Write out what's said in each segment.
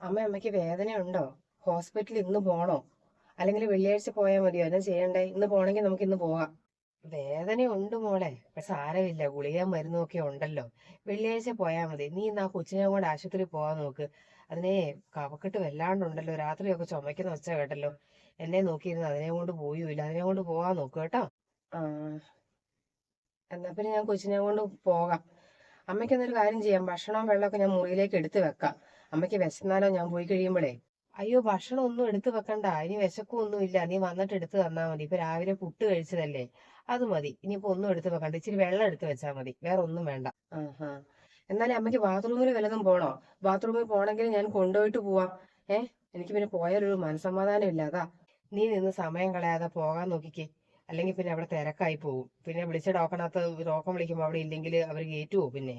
അമ്മ അമ്മയ്ക്ക് വേദനയുണ്ടോ? ഹോസ്പിറ്റലിൽ ഇന്ന് പോണോ? അല്ലെങ്കിൽ വെള്ളിയാഴ്ച പോയാൽ മതിയോ? എന്നാ ചെയ്യണ്ടേ? ഇന്ന് പോണെങ്കിൽ നമുക്ക് ഇന്ന് പോകാം വേദനയുണ്ട് മോളെ. സാരമില്ല. ഗുളിക മരുന്നൊക്കെ ഉണ്ടല്ലോ. വെള്ളിയാഴ്ച പോയാൽ മതി. നീ ഇന്ന് ആ കൊച്ചിനെ കൊണ്ട് ആശുപത്രിയിൽ പോകാൻ നോക്ക്. അതിനെ കവക്കെട്ട് വല്ലാണ്ടുണ്ടല്ലോ. രാത്രിയൊക്കെ ചുമക്കുന്ന ഒച്ച കേട്ടല്ലോ. എന്നെ നോക്കിയിരുന്ന് അതിനെ കൊണ്ട് പോയുമില്ല അതിനെ കൊണ്ട് പോകാൻ നോക്ക് കേട്ടോ. എന്നാ പിന്നെ ഞാൻ കൊച്ചിനെ കൊണ്ട് പോകാം. അമ്മയ്ക്ക് എന്നൊരു കാര്യം ചെയ്യാം. ഭക്ഷണവും വെള്ളമൊക്കെ ഞാൻ മുറിയിലേക്ക് എടുത്തു വെക്കാം. അമ്മയ്ക്ക് വിശന്നാലോ? ഞാൻ പോയി കഴിയുമ്പോഴേ അയ്യോ ഭക്ഷണം ഒന്നും എടുത്തു വെക്കണ്ട. ഇനി വിശക്കൊന്നും ഇല്ല നീ വന്നിട്ട് എടുത്തു തന്നാ മതി. ഇപ്പൊ രാവിലെ പുട്ട് കഴിച്ചതല്ലേ? അത് മതി. ഇനിയിപ്പോ ഒന്നും എടുത്തു വെക്കണ്ട. ഇച്ചിരി വെള്ളം എടുത്തു വെച്ചാൽ മതി. വേറെ ഒന്നും വേണ്ട എന്നാലും അമ്മയ്ക്ക് ബാത്റൂമിൽ വല്ലതും പോണോ? ബാത്റൂമിൽ പോണെങ്കിൽ ഞാൻ കൊണ്ടുപോയിട്ട് പോവാം. ഏ? എനിക്ക് പിന്നെ പോയാലൊരു മനസമാധാനം ഇല്ലാതാ നീ നിന്ന് സമയം കളയാതെ പോകാൻ നോക്കിക്കേ. അല്ലെങ്കിൽ പിന്നെ അവിടെ തിരക്കായി പോകും പിന്നെ വിളിച്ച ഡോക്ടറിനകത്ത് ഡോക്ടർ വിളിക്കുമ്പോൾ അവിടെ ഇല്ലെങ്കിൽ അവർ കയറ്റുവോ പിന്നെ?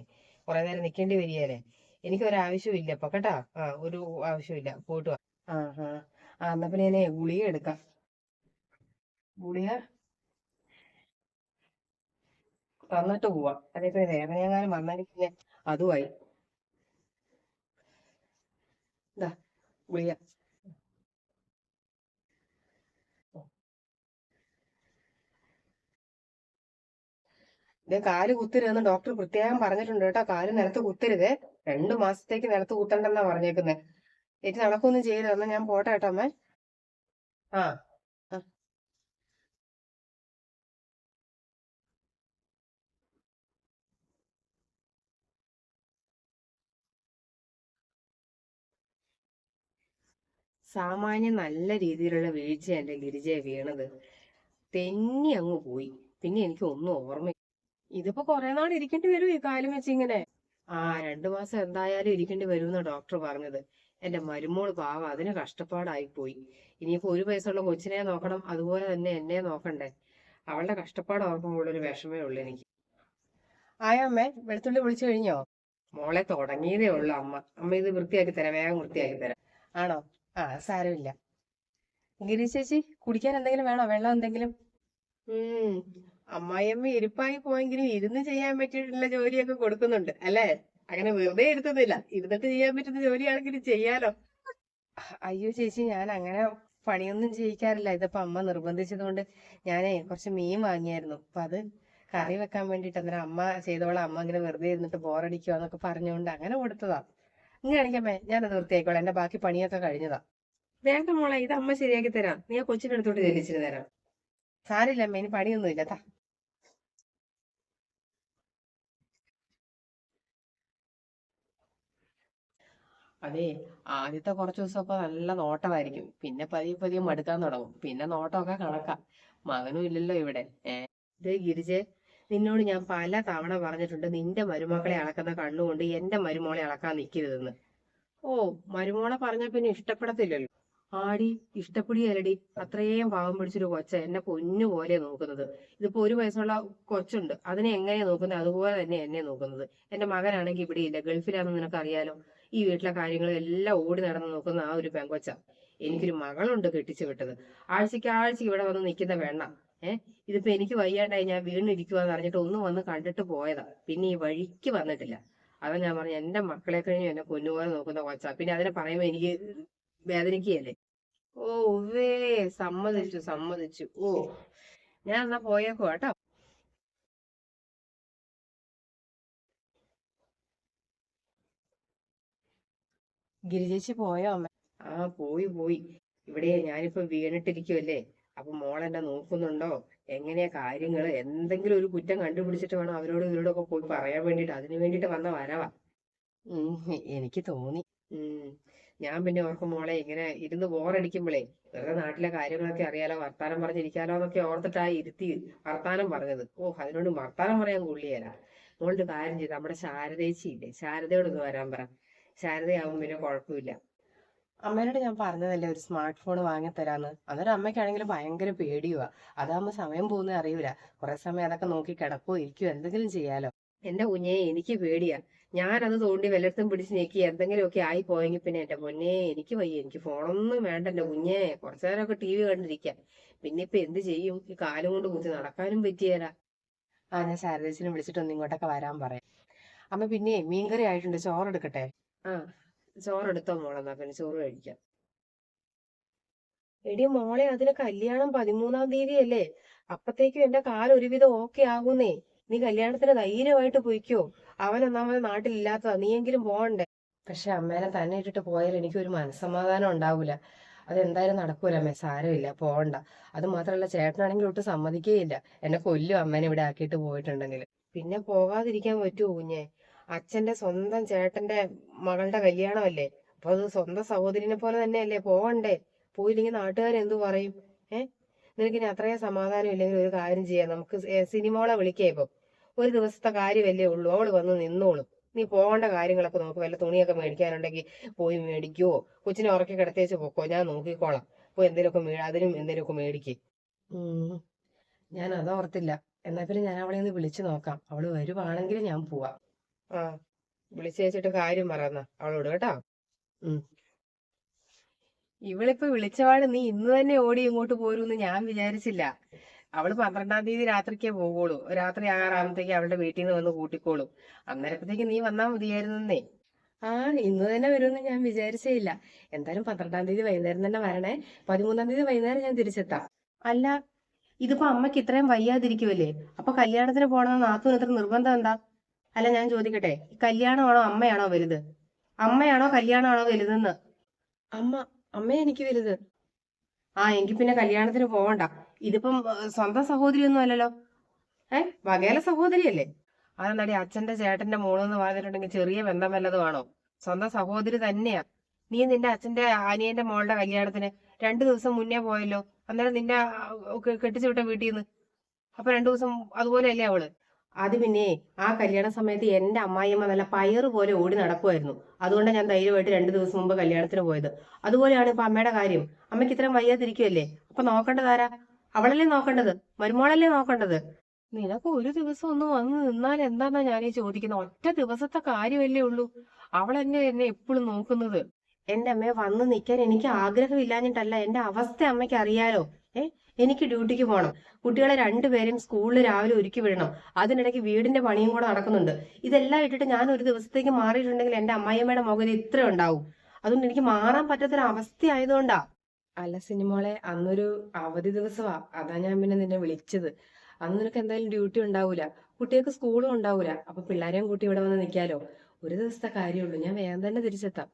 കുറെ നേരം നിൽക്കേണ്ടി വരികയല്ലേ എനിക്ക് ഒരു ആവശ്യവും ഇല്ല ഇപ്പൊ കേട്ടാ ആ ഒരു ആവശ്യമില്ല പോയിട്ട് വാ. ആ ആ എന്നാ പിന്നെ ഞാനേ ഗുളിക എടുക്കാം. ഗുളിക തന്നിട്ട് പോവാം. അതേപോലെ വേദനയെങ്ങാനും വന്നാൽ പിന്നെ അതുമായി. ഇതാ ഗുളിക. ഇത് കാൽ കുത്തരുതെന്ന് ഡോക്ടർ പ്രത്യേകം പറഞ്ഞിട്ടുണ്ട് കേട്ടോ. കാൽ നിലത്ത് കുത്തരുത്. രണ്ടു മാസത്തേക്ക് നിലത്ത് കുത്തണ്ടെന്നാ പറഞ്ഞേക്കുന്നത് എനിക്ക് നടക്കൊന്നും ചെയ്യരുത്. ഞാൻ പോട്ടെ കേട്ടോ അമ്മേ. ആ. സാമാന്യം നല്ല രീതിയിലുള്ള വീഴ്ച എന്റെ ഗിരിജയെ വീണത് തെന്നി അങ്ങ് പോയി. പിന്നെ എനിക്ക് ഒന്നും ഓർമ്മ ഇതിപ്പോ കുറെ നാൾ ഇരിക്കേണ്ടി വരും ഈ കാലം വെച്ച് ഇങ്ങനെ. ആ രണ്ടു മാസം എന്തായാലും ഇരിക്കേണ്ടി വരുമെന്ന് ഡോക്ടർ പറഞ്ഞത്. എന്റെ മരുമോൾ പാവം അതിന് കഷ്ടപ്പാടായി പോയി ഇനിയിപ്പോ ഒരു വയസ്സുള്ള കൊച്ചിനെ നോക്കണം അതുപോലെ തന്നെ എന്നെ നോക്കണ്ടേ. അവളുടെ കഷ്ടപ്പാട് ഓർക്കുമ്പോൾ ഒരു വിഷമേ ഉള്ളൂ എനിക്ക്. ആയോ അമ്മേ? വെളുത്തുള്ളി വിളിച്ചു കഴിഞ്ഞോ? മോളെ തുടങ്ങിയതേ ഉള്ളു അമ്മ. അമ്മ ഇത് വൃത്തിയാക്കി തരാം വേഗം വൃത്തിയാക്കി തരാം. ആണോ? ആ സാരമില്ല. ഗിരി ചേച്ചി കുടിക്കാൻ എന്തെങ്കിലും വേണോ? വെള്ളം എന്തെങ്കിലും? ഉം. അമ്മായിയമ്മ ഇരിപ്പായി പോയെങ്കിലും ഇരുന്ന് ചെയ്യാൻ പറ്റിയിട്ടുള്ള ജോലിയൊക്കെ കൊടുക്കുന്നുണ്ട് അല്ലേ? അങ്ങനെ വെറുതെ ഇരുത്തുന്നില്ല. ഇരുന്നിട്ട് ചെയ്യാൻ പറ്റുന്ന ജോലിയാണെങ്കിലും ചെയ്യാലോ. അയ്യോ ചേച്ചി ഞാൻ അങ്ങനെ പണിയൊന്നും ചെയ്യിക്കാറില്ല. ഇതിപ്പോ അമ്മ നിർബന്ധിച്ചതുകൊണ്ട് ഞാനേ കുറച്ച് മീൻ വാങ്ങിയായിരുന്നു. അപ്പൊ അത് കറി വെക്കാൻ വേണ്ടിട്ട് അന്നേരം അമ്മ ചെയ്തോളാം. അമ്മ ഇങ്ങനെ വെറുതെ ഇരുന്നിട്ട് ബോറടിക്കുക എന്നൊക്കെ പറഞ്ഞുകൊണ്ട് അങ്ങനെ കൊടുത്തതാ. ഇങ്ങനെ ഞാൻ ഞാനത് വൃത്തിയായിക്കോളാം എന്റെ ബാക്കി പണിയൊക്കെ കഴിഞ്ഞതാ. വേണ്ട മോളെ ഇത് അമ്മ ശരിയാക്കി തരാം. നീ ആ കൊച്ചിന്റെ അടുത്തോട്ട് ചെല്ലിച്ചിട്ട് തരാം. സാരില്ല അമ്മ ഇനി പണിയൊന്നും ഇല്ല താ അതെ ആദ്യത്തെ കുറച്ച് ദിവസമൊക്കെ നല്ല നോട്ടമായിരിക്കും. പിന്നെ പതിയെ പതിയെ മടുക്കാൻ തുടങ്ങും. പിന്നെ നോട്ടമൊക്കെ കണക്കാ. മകനും ഇല്ലല്ലോ ഇവിടെ. ഏ ദേ ഗിരിജെ നിന്നോട് ഞാൻ പല തവണ പറഞ്ഞിട്ടുണ്ട് നിന്റെ മരുമക്കളെ അളക്കുന്ന കണ്ണുകൊണ്ട് എന്റെ മരുമോളെ അളക്കാൻ നിൽക്കരുതെന്ന്. ഓ മരുമോളെ പറഞ്ഞ പിന്നെ ഇഷ്ടപ്പെടത്തില്ലല്ലോ. ആടി ഇഷ്ടപ്പെടുകയല്ലടി അത്രയും പാവം പിടിച്ചൊരു കൊച്ച എന്നെ പൊന്നു പോലെ നോക്കുന്നത്. ഇതിപ്പോ ഒരു വയസ്സുള്ള കൊച്ചുണ്ട്. അതിനെ എങ്ങനെയാ നോക്കുന്നത്? അതുപോലെ തന്നെ എന്നെ നോക്കുന്നത്. എന്റെ മകനാണെങ്കിൽ ഇവിടെ ഇല്ല ഗൾഫിലാണെന്ന് നിനക്ക് അറിയാലോ ഈ വീട്ടിലെ കാര്യങ്ങളെല്ലാം ഓടി നടന്ന് നോക്കുന്ന ആ ഒരു പെങ്കൊച്ച. എനിക്കൊരു മകളുണ്ട് കെട്ടിച്ചു വിട്ടത്. ആഴ്ചയ്ക്ക് ആഴ്ചയ്ക്ക് ഇവിടെ വന്ന് നിൽക്കുന്ന വേണ്ട ഏഹ് ഇതിപ്പോ എനിക്ക് വയ്യാണ്ടായി ഞാൻ വീണിരിക്കുവാന്ന് അറിഞ്ഞിട്ട് ഒന്നും വന്ന് കണ്ടിട്ട് പോയതാ. പിന്നെ ഈ വഴിക്ക് വന്നിട്ടില്ല. അതാ ഞാൻ പറഞ്ഞു എന്റെ മക്കളെ കഴിഞ്ഞു എന്നെ കൊന്നുപോലെ നോക്കുന്ന കൊച്ച. പിന്നെ അതിനെ പറയുമ്പോ എനിക്ക് വേദനിക്കുകയല്ലേ? ഓ ഉവേ സമ്മതിച്ചു സമ്മതിച്ചു. ഓ. ഞാൻ എന്നാ പോയേക്കോ കേട്ടോ. ഗിരിജേച്ചി പോയോ അമ്മ? ആ പോയി പോയി. ഇവിടെ ഞാനിപ്പോ വീണിട്ടിരിക്കുവല്ലേ. അപ്പൊ മോൾ എന്നെ നോക്കുന്നുണ്ടോ? എങ്ങനെയാ കാര്യങ്ങൾ? എന്തെങ്കിലും ഒരു കുറ്റം കണ്ടുപിടിച്ചിട്ട് വേണം അവരോട് ഇവരോടൊക്കെ പോയി പറയാൻ വേണ്ടിട്ട് അതിനു വേണ്ടിട്ട് വന്ന വരവാ. എനിക്ക് തോന്നി. ഉം. ഞാൻ പിന്നെ ഓർക്കും മോളെ ഇങ്ങനെ ഇരുന്ന് ബോറടിക്കുമ്പോഴേ വെറുതെ നാട്ടിലെ കാര്യങ്ങളൊക്കെ അറിയാലോ വർത്താനം പറഞ്ഞിരിക്കാലോ എന്നൊക്കെ ഓർത്തിട്ടാ ഇരുത്തി വർത്താനം പറഞ്ഞത്. ഓ അതിനോട് വർത്താനം പറയാൻ കൊള്ളിയല്ല മോളുടെ കാര്യം ചെയ്ത് നമ്മുടെ ശാരദേച്ചി ഇല്ലേ? ശാരദയോടൊന്ന് വരാൻ പറ. ശാരദയാവും പിന്നെ കുഴപ്പമില്ല. അമ്മേനോട് ഞാൻ പറഞ്ഞതല്ലേ ഒരു സ്മാർട്ട് ഫോൺ വാങ്ങിത്തരാന്ന്. അന്നേരം അമ്മയ്ക്കാണെങ്കിൽ ഭയങ്കര പേടിയുവാ. അതാകുമ്പോ സമയം പോകുന്നത് അറിയൂല. കുറെ സമയം അതൊക്കെ നോക്കി കിടക്കോ ഇരിക്കോ എന്തെങ്കിലും ചെയ്യാലോ. എന്റെ കുഞ്ഞെ എനിക്ക് പേടിയാ. ഞാനത് തോണ്ടി വല്ലയിടത്തും പിടിച്ച് നീക്കി എന്തെങ്കിലുമൊക്കെ ആയി പോയെങ്കിൽ പിന്നെ എന്റെ പൊന്നെ എനിക്ക് വയ്യ. എനിക്ക് ഫോണൊന്നും വേണ്ട എന്റെ കുഞ്ഞെ. കുറച്ചു നേരമൊക്കെ ടി വി കണ്ടിരിക്കാം. പിന്നെ ഇപ്പൊ എന്ത് ചെയ്യും? ഈ കാലം കൊണ്ട് കുത്തി നടക്കാനും പറ്റിയല്ല ആ ഞാൻ ശാരദേശിനെ വിളിച്ചിട്ട് ഒന്ന് ഇങ്ങോട്ടൊക്കെ വരാൻ പറയാം. അമ്മ പിന്നെ മീൻകറി ആയിട്ടുണ്ട്. ചോറെടുക്കട്ടെ ആ ചോറെടുത്തോ മോളെന്നാ പിന്നെ ചോറ് കഴിക്കാം. എടി മോളെ അതിന് കല്യാണം പതിമൂന്നാം തീയതി അല്ലേ അപ്പത്തേക്കും എന്റെ കാൽ ഒരുവിധം ഓക്കെ ആകുന്നേ. നീ കല്യാണത്തിന് ധൈര്യമായിട്ട് പോയിക്കോ. അവൻ ഒന്നാമത് നാട്ടിലില്ലാത്തതാ. നീയെങ്കിലും പോകണ്ടേ? പക്ഷെ അമ്മേനെ തന്നെ ഇട്ടിട്ട് പോയാൽ എനിക്കൊരു മനസ്സമാധാനം ഉണ്ടാവൂല. അതെന്തായാലും നടക്കൂല അമ്മേ സാരമില്ല പോകണ്ട. അത് മാത്രമല്ല ചേട്ടനാണെങ്കിൽ ഒട്ടും സമ്മതിക്കേയില്ല. എന്നെ കൊല്ലും അമ്മേനെ ഇവിടെ ആക്കിയിട്ട് പോയിട്ടുണ്ടെങ്കിൽ. പിന്നെ പോകാതിരിക്കാൻ പറ്റുമോ കുഞ്ഞെ? അച്ഛന്റെ സ്വന്തം ചേട്ടന്റെ മകളുടെ കല്യാണമല്ലേ? അപ്പൊ അത് സ്വന്തം സഹോദരിനെ പോലെ തന്നെയല്ലേ? പോകണ്ടേ പോയില്ലെങ്കിൽ നാട്ടുകാരെന്തു പറയും? ഏ? നിനക്കിനി അത്രയും സമാധാനം ഇല്ലെങ്കിൽ ഒരു കാര്യം ചെയ്യാം. നമുക്ക് സിനിമകളെ വിളിക്കാം ഇപ്പം. ഒരു ദിവസത്തെ കാര്യമല്ലേ ഉള്ളൂ. അവൾ വന്ന് നിന്നോളും. നീ പോകേണ്ട കാര്യങ്ങളൊക്കെ നമുക്ക് വല്ല തുണിയൊക്കെ മേടിക്കാനുണ്ടെങ്കിൽ പോയി മേടിക്കുവോ കൊച്ചിനെ ഉറക്കി കിടത്തേച്ച് പൊക്കോ. ഞാൻ നോക്കിക്കോളാം. പോയി എന്തെങ്കിലുമൊക്കെ മേ അതിനും എന്തെങ്കിലുമൊക്കെ മേടിക്ക്. ഞാൻ അതോർത്തില്ല. എന്നാ പിന്നെ ഞാൻ അവളെ ഒന്ന് വിളിച്ചു നോക്കാം. അവൾ വരുവാണെങ്കിൽ ഞാൻ പോവാം. ആ വിളിച്ചേച്ചിട്ട് കാര്യം പറയുന്ന അവളോട് കേട്ടോ. ഉം. ഇവളിപ്പോ വിളിച്ചപാട് നീ ഇന്ന് തന്നെ ഓടി ഇങ്ങോട്ട് പോരൂന്ന് ഞാൻ വിചാരിച്ചില്ല. അവൾ പന്ത്രണ്ടാം തീയതി രാത്രിക്കേ പോകുള്ളൂ രാത്രി ആറാമത്തേക്ക് അവളുടെ വീട്ടിൽ നിന്ന് വന്ന് കൂട്ടിക്കോളും. അന്നേരപ്പത്തേക്ക് നീ വന്നാ മതിയായിരുന്നേ ആ ഇന്ന് തന്നെ വരുമെന്ന് ഞാൻ വിചാരിച്ചേ ഇല്ല. എന്തായാലും പന്ത്രണ്ടാം തീയതി വൈകുന്നേരം തന്നെ വരണേ. പതിമൂന്നാം തീയതി വൈകുന്നേരം ഞാൻ തിരിച്ചെത്താം. അല്ല ഇതിപ്പോ അമ്മയ്ക്ക് ഇത്രയും വയ്യാതിരിക്കുമല്ലേ അപ്പൊ കല്യാണത്തിന് പോണെന്ന് ഇത്ര നിർബന്ധം എന്താ? അല്ല ഞാൻ ചോദിക്കട്ടെ കല്യാണമാണോ അമ്മയാണോ വലുത്? അമ്മയാണോ കല്യാണമാണോ വലുതെന്ന്? അമ്മ അമ്മ എനിക്ക് വലുത്. ആ എങ്കിൽ പിന്നെ കല്യാണത്തിന് പോവണ്ട. ഇതിപ്പം സ്വന്തം സഹോദരി ഒന്നും അല്ലല്ലോ. ഏ വകേല സഹോദരിയല്ലേ? അതെന്താടി അച്ഛന്റെ ചേട്ടന്റെ മോളെന്ന് പറഞ്ഞിട്ടുണ്ടെങ്കിൽ ചെറിയ ബന്ധം വല്ലതും ആണോ? സ്വന്തം സഹോദരി തന്നെയാ. നീ നിന്റെ അച്ഛന്റെ ആനിയന്റെ മോളുടെ കല്യാണത്തിന് രണ്ടു ദിവസം മുന്നേ പോയല്ലോ. അന്നേരം നിന്റെ കെട്ടിച്ചു വിട്ട വീട്ടിൽ നിന്ന്. അപ്പൊ രണ്ടു ദിവസം അതുപോലെയല്ലേ അവൾ? അത് പിന്നെ ആ കല്യാണ സമയത്ത് എന്റെ അമ്മായിയമ്മ നല്ല പയറ് പോലെ ഓടി നടക്കുമായിരുന്നു അതുകൊണ്ട് ഞാൻ ധൈര്യമായിട്ട് രണ്ടു ദിവസം മുമ്പ് കല്യാണത്തിന് പോയത്. അതുപോലെയാണ് ഇപ്പൊ അമ്മയുടെ കാര്യം. അമ്മയ്ക്ക് ഇത്രയും വയ്യാതിരിക്കുമല്ലേ അപ്പൊ നോക്കേണ്ടതാരാ അവളല്ലേ നോക്കേണ്ടത്? മരുമോളല്ലേ നോക്കേണ്ടത്? നിനക്ക് ഒരു ദിവസം ഒന്ന് വന്ന് നിന്നാൽ എന്താന്നാ ഞാൻ ഈ ചോദിക്കുന്നത് ഒറ്റ ദിവസത്തെ കാര്യമല്ലേ ഉള്ളൂ. അവളെന്നെ എന്നെ എപ്പോഴും നോക്കുന്നത്. എന്റെ അമ്മയെ വന്ന് നിൽക്കാൻ എനിക്ക് ആഗ്രഹമില്ലാഞ്ഞിട്ടല്ല. എന്റെ അവസ്ഥ അമ്മയ്ക്ക് അറിയാലോ. ഏ? എനിക്ക് ഡ്യൂട്ടിക്ക് പോകണം കുട്ടികളെ രണ്ടുപേരും സ്കൂളിൽ രാവിലെ ഒരുക്കി വിടണം. അതിനിടയ്ക്ക് വീടിന്റെ പണിയും കൂടെ നടക്കുന്നുണ്ട്. ഇതെല്ലാം ഇട്ടിട്ട് ഞാൻ ഒരു ദിവസത്തേക്ക് മാറിയിട്ടുണ്ടെങ്കിൽ എന്റെ അമ്മായിയമ്മയുടെ മുഖം ഇത്ര ഉണ്ടാവും. അതുകൊണ്ട് എനിക്ക് മാറാൻ പറ്റാത്തൊരു അവസ്ഥ ആയതുകൊണ്ടാ അല്ല സിനിമോളെ അന്നൊരു അവധി ദിവസമാ അതാ ഞാൻ പിന്നെ നിന്നെ വിളിച്ചത്. അന്ന് നിനക്ക് എന്തായാലും ഡ്യൂട്ടി ഉണ്ടാവൂല. കുട്ടികൾക്ക് സ്കൂളും ഉണ്ടാവൂല. അപ്പൊ പിള്ളേരെയും കൂട്ടി ഇവിടെ വന്ന് നിൽക്കാലോ. ഒരു ദിവസത്തെ കാര്യമുള്ളൂ ഞാൻ വേഗം തന്നെ തിരിച്ചെത്താം.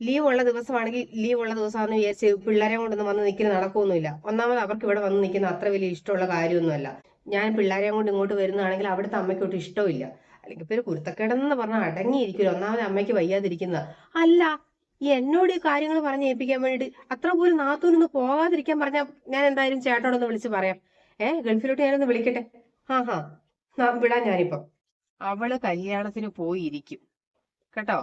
ലീവ് ഉള്ള ദിവസമാണെങ്കിൽ ലീവ് ഉള്ള ദിവസമാണെന്ന് വിചാരിച്ച് പിള്ളേരെ കൊണ്ടൊന്നും വന്ന് നിൽക്കുന്ന നടക്കൊന്നുമില്ല ഒന്നാമത് അവർക്ക് ഇവിടെ വന്ന് നിൽക്കുന്ന അത്ര വലിയ ഇഷ്ടമുള്ള കാര്യമൊന്നുമല്ല. ഞാൻ പിള്ളേരെ കൊണ്ട് ഇങ്ങോട്ട് വരുന്നതാണെങ്കിൽ അവിടുത്തെ അമ്മയ്ക്കൊട്ട് ഇഷ്ടമില്ല. അല്ലെങ്കിൽ ഒരു കുരുത്തക്കേടെന്ന് പറഞ്ഞാൽ അടങ്ങിയിരിക്കില്ല ഒന്നാമത് അമ്മയ്ക്ക് വയ്യാതിരിക്കുന്ന. അല്ല ഈ എന്നോട് ഈ കാര്യങ്ങൾ പറഞ്ഞ് ഏൽപ്പിക്കാൻ വേണ്ടിയിട്ട് അത്ര പോലും നാത്തൂനൊന്ന് പോകാതിരിക്കാൻ പറഞ്ഞാൽ ഞാൻ എന്തായാലും ചേട്ടനോടൊന്ന് വിളിച്ച് പറയാം. ഏ ഗൾഫിലോട്ട് ഞാനൊന്ന് വിളിക്കട്ടെ? ആ ഹാ. നാ വിടാൻ ഞാനിപ്പം. അവൾ കല്യാണത്തിന് പോയിരിക്കും. കേട്ടോ?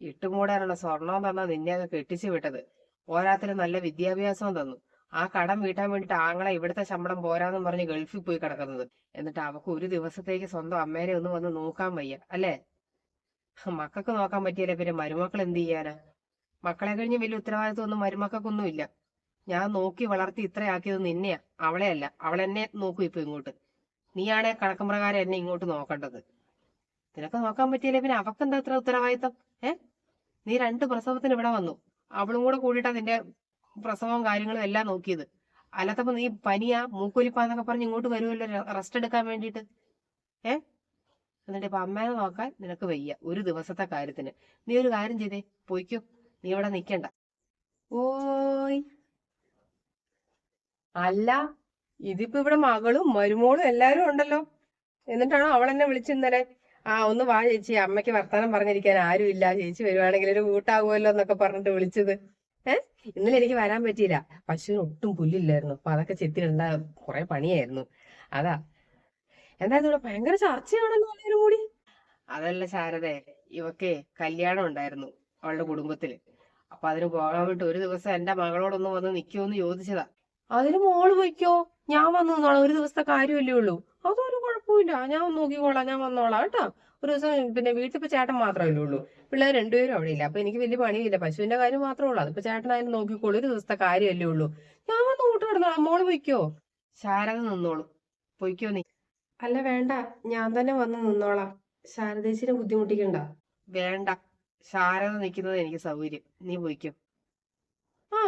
ഇട്ടുമൂടാനുള്ള സ്വർണവും തന്നാ നിന്നെ അങ്ങ് കെട്ടിച്ചു വിട്ടത്. പോരാത്തിന് നല്ല വിദ്യാഭ്യാസവും തന്നു. ആ കടം വീട്ടാൻ വേണ്ടിട്ട് ആങ്ങളെ ഇവിടുത്തെ ശമ്പളം പോരാന്നും പറഞ്ഞ് ഗൾഫിൽ പോയി കിടക്കുന്നത്. എന്നിട്ട് അവക്ക് ഒരു ദിവസത്തേക്ക് സ്വന്തം അമ്മേനെ ഒന്ന് വന്ന് നോക്കാൻ വയ്യ. അല്ലേ? മക്കൾക്ക് നോക്കാൻ പറ്റിയല്ലേ പിന്നെ മരുമക്കൾ എന്ത് ചെയ്യാനാ? മക്കളെ കഴിഞ്ഞ് വലിയ ഉത്തരവാദിത്വം ഒന്നും മരുമക്കൾക്കൊന്നും ഇല്ല ഞാൻ നോക്കി വളർത്തി ഇത്രയാക്കിയത് നിന്നെയാ. അവളെ അല്ല. അവളെന്നെ നോക്കൂ ഇപ്പൊ ഇങ്ങോട്ട്. നീയാണെ കണക്കും പ്രകാരം എന്നെ ഇങ്ങോട്ട് നോക്കേണ്ടത്. നിനക്ക് നോക്കാൻ പറ്റിയല്ലേ പിന്നെ അവക്കെന്താ ഇത്ര ഉത്തരവാദിത്തം ഏ? നീ രണ്ട് പ്രസവത്തിന് ഇവിടെ വന്നു. അവളും കൂടെ കൂടിയിട്ടാ നിന്റെ പ്രസവവും കാര്യങ്ങളും എല്ലാം നോക്കിയത്. അല്ലാത്തപ്പോ നീ പനിയാ മൂക്കൊലിപ്പാന്നൊക്കെ പറഞ്ഞ് ഇങ്ങോട്ട് വരുമല്ലോ റെസ്റ്റ് എടുക്കാൻ വേണ്ടിയിട്ട്? ഏ? എന്നിട്ട് ഇപ്പൊ അമ്മേനെ നോക്കാൻ നിനക്ക് വയ്യ ഒരു ദിവസത്തെ കാര്യത്തിന്. നീ ഒരു കാര്യം ചെയ്തേ പോയിക്കോ. നീ ഇവിടെ നിക്കണ്ട. ഓയ്. അല്ല ഇതിപ്പോ ഇവിടെ മകളും മരുമോളും എല്ലാരും ഉണ്ടല്ലോ. എന്നിട്ടാണോ അവൾ എന്നെ വിളിച്ചിന്നലെ ആ ഒന്ന് വാ ചേച്ചി. അമ്മയ്ക്ക് വർത്താനം പറഞ്ഞിരിക്കാൻ ആരും ഇല്ല ചേച്ചി വരുവാണെങ്കിൽ ഒരു കൂട്ടാകുമല്ലോ എന്നൊക്കെ പറഞ്ഞിട്ട് വിളിച്ചത്. ഏ? ഇന്നലെ എനിക്ക് വരാൻ പറ്റിയില്ല. പശുവിന് ഒട്ടും പുല്ലില്ലായിരുന്നു. അപ്പൊ അതൊക്കെ ചെത്തിയിടണ്ട കുറെ പണിയായിരുന്നു. അതാ. എന്തായാലും ഇവിടെ ഭയങ്കര ചർച്ചയാണല്ലോ എല്ലാവരും കൂടി അതല്ല ശാരദേ ഇവക്കെ കല്യാണം ഉണ്ടായിരുന്നു അവളുടെ കുടുംബത്തിൽ. അപ്പൊ അതിന് പോകാൻ വേണ്ടി ഒരു ദിവസം എന്റെ മകളോടൊന്ന് വന്ന് നിക്കുമോന്ന് ചോദിച്ചതാ. അതിന് മോൾ പോയിക്കോ? ഞാൻ വന്നു നിന്നോളാം. ഒരു ദിവസത്തെ കാര്യമല്ലേ ഉള്ളൂ. അതൊരു കുഴപ്പമില്ല. ഞാൻ ഒന്ന് നോക്കിക്കോളാം. ഞാൻ വന്നോളാം കേട്ടോ. ഒരു ദിവസം പിന്നെ വീട്ടിൽ ഇപ്പൊ ചേട്ടൻ മാത്രമല്ലേ ഉള്ളൂ പിള്ളേർ രണ്ടുപേരും അവിടെ ഇല്ല അപ്പൊ എനിക്ക് വലിയ പണിയില്ല. പശുവിന്റെ കാര്യം മാത്രമേ ഉള്ളൂ. അതിപ്പോ ചേട്ടനായാലും നോക്കിക്കോളൂ. ഒരു ദിവസത്തെ കാര്യമല്ലേ ഉള്ളൂ. ഞാൻ വന്ന് കൂട്ട് കിടന്നോളാം. മോൾ പൊയ്ക്കോ? ശാരദ നിന്നോളൂ. പൊയ്ക്കോ നീ? അല്ല വേണ്ട. ഞാൻ തന്നെ വന്ന് നിന്നോളാം. ശാരദേച്ചിനെ ബുദ്ധിമുട്ടിക്കണ്ട. വേണ്ട. ശാരദ നിൽക്കുന്നത് എനിക്ക് സൗകര്യം. നീ പൊയ്ക്കോ. ആ.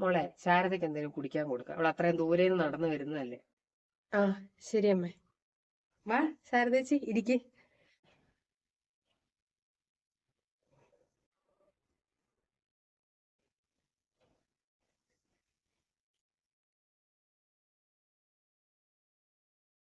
മോളെ ശാരദയ്ക്ക് എന്തെങ്കിലും കുടിക്കാൻ കൊടുക്കാം. അവൾ അത്രയും ദൂരെ നിന്ന് നടന്നു വരുന്നതല്ലേ. ആ ശരി അമ്മേ വാ ശാരദേച്ചി ഇരിക്കേ.